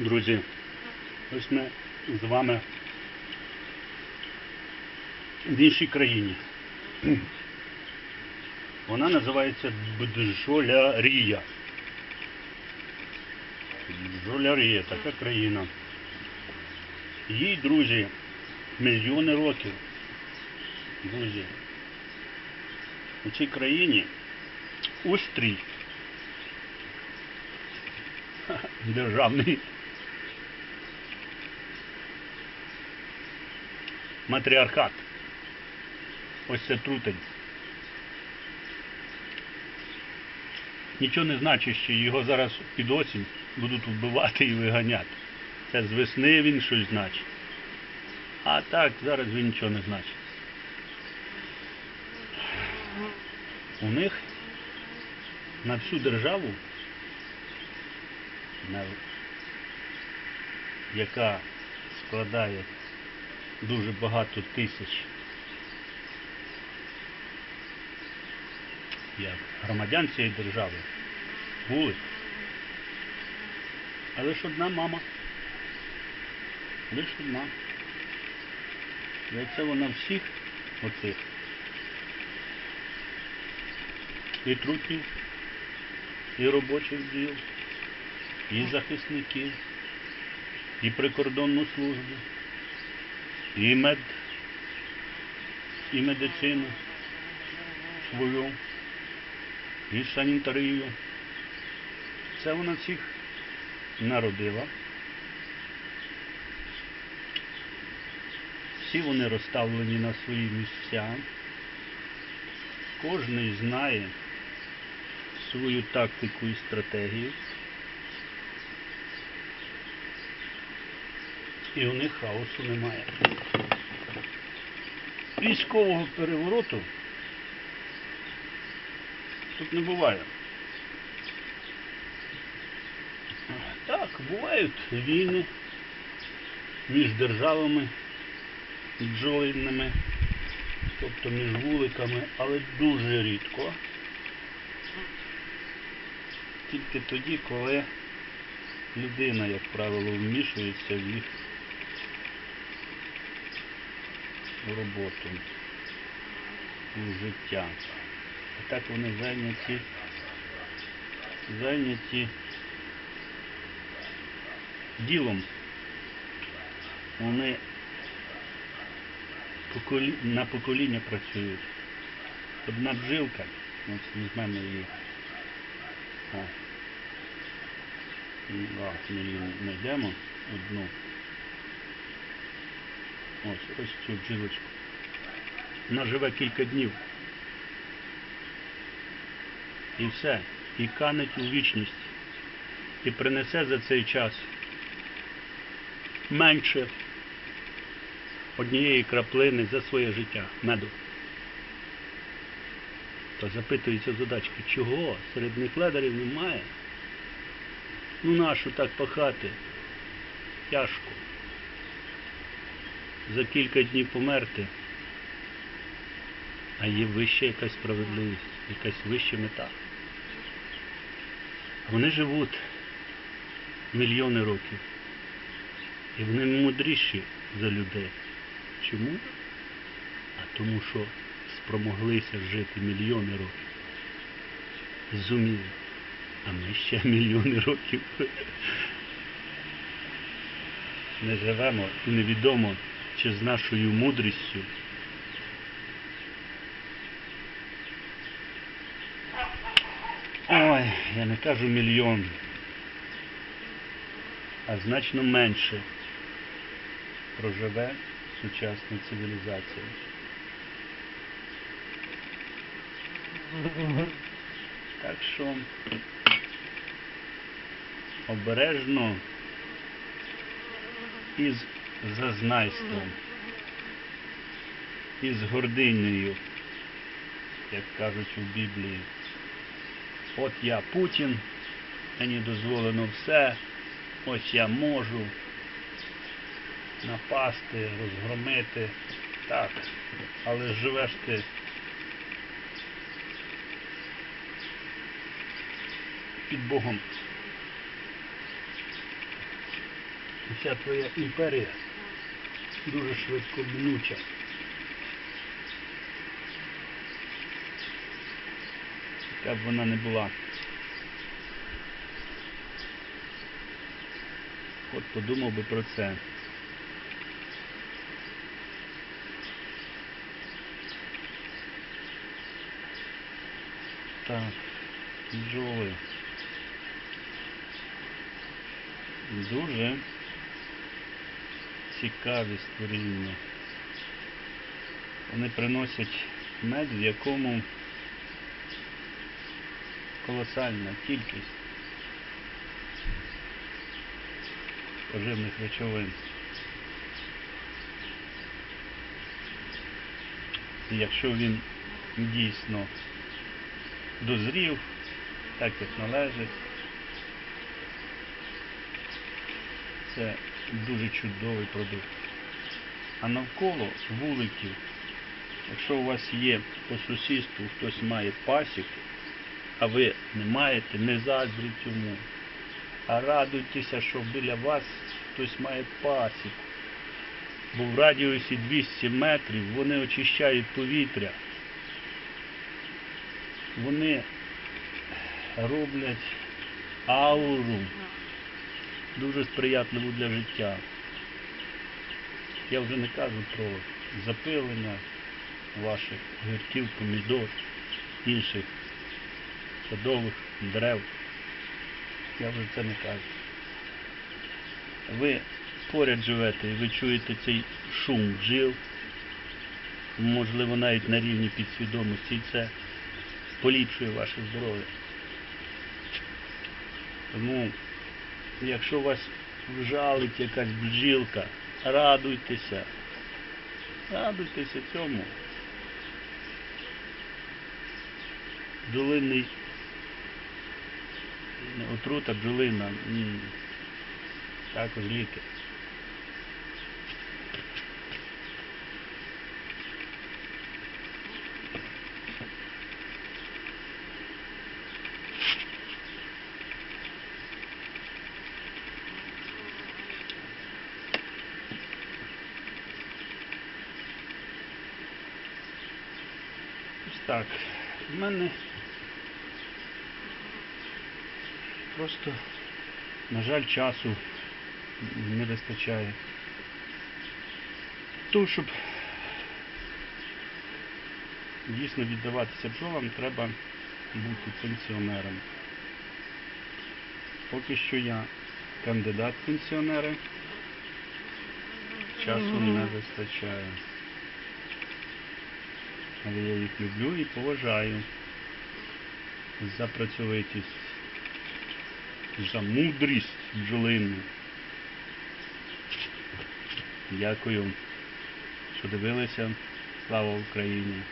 Друзі, ось ми з вами в іншій країні. Вона називається Бджолярія. Бджолярія, така країна. Їй, друзі, мільйони років. Друзі, у цій країні устрій державний матріархат. Ось це трутень. Нічого не значить, що його зараз під осінь будуть вбивати і виганяти. Це з весни він щось значить. А так, зараз він нічого не значить. У них на всю державу, яка складає дуже багато тисяч як громадян цієї держави, вулиць. А лише одна мама. Лише одна. І оце вона всіх оцих і трутнів, і робочих діл, і захисників, і прикордонну службу, і мед, і медицину свою, і санітарію. Це вона всіх народила. Всі вони розставлені на свої місця. Кожний знає свою тактику і стратегію. І у них хаосу немає. Військового перевороту тут не буває. Так, бувають війни між державами бджолинними, тобто між вуликами, але дуже рідко. Тільки тоді, коли людина, як правило, вмішується в їх роботу, в життя. А так вони зайняті, зайняті ділом. Вони на покоління працюють. Одна бжилка, ось візьмемо її. О. А, Ми її знайдемо одну. Ось, ось цю бжилочку. Вона живе кілька днів. І все. І канить у вічність. І принесе за цей час менше однієї краплини за своє життя меду. То запитується задачки, чого серед них ледарів немає? Ну нашу так пахати? Тяжко. За кілька днів померти. А є вища якась справедливість, якась вища мета. Вони живуть мільйони років. І вони мудріші за людей. Чому? А тому що спромоглися жити мільйони років. Зуміли. А ми ще мільйони років не живемо і невідомо, чи з нашою мудрістю. Ой, я не кажу мільйон, а значно менше проживе сучасна цивілізація. Так що обережно із зазнайством, із гординею, як кажуть у Біблії. От я Путін, мені дозволено все, ось я можу напасти, розгромити. Так, але живеш ти під Богом. Вся твоя імперія дуже швидко минуча. Яка б вона не була. От подумав би про це. Так, бджоли. Дуже цікаві створіння. Вони приносять мед, в якому колосальна кількість поживних речовин. І якщо він дійсно дозрів, так як належить, це дуже чудовий продукт. А навколо вуликів, якщо у вас є по сусідству хтось має пасіку, а ви не маєте, не заздріть йому, а радуйтеся, що біля вас хтось має пасіку. Бо в радіусі 200 метрів вони очищають повітря. Вони роблять ауру дуже сприятливу для життя. Я вже не кажу про запилення ваших гірків, помідор, інших садових дерев. Я вже це не кажу. Ви поряд живете і ви чуєте цей шум бджіл, можливо, навіть на рівні підсвідомості, і це поліпшує ваше здоров'я. Тому, якщо вас вжалить якась бджілка, радуйтеся. Радуйтеся цьому. Бджолиний отрута бджолина. Також ліки. Так. В мене просто, на жаль, часу не вистачає. Тому, щоб дійсно віддаватися бджолам, треба бути пенсіонером. Поки що я кандидат в пенсіонери, часу не вистачає. Але я їх люблю і поважаю за працьовитість, за мудрість бджолину. Дякую, що дивилися. Слава Україні!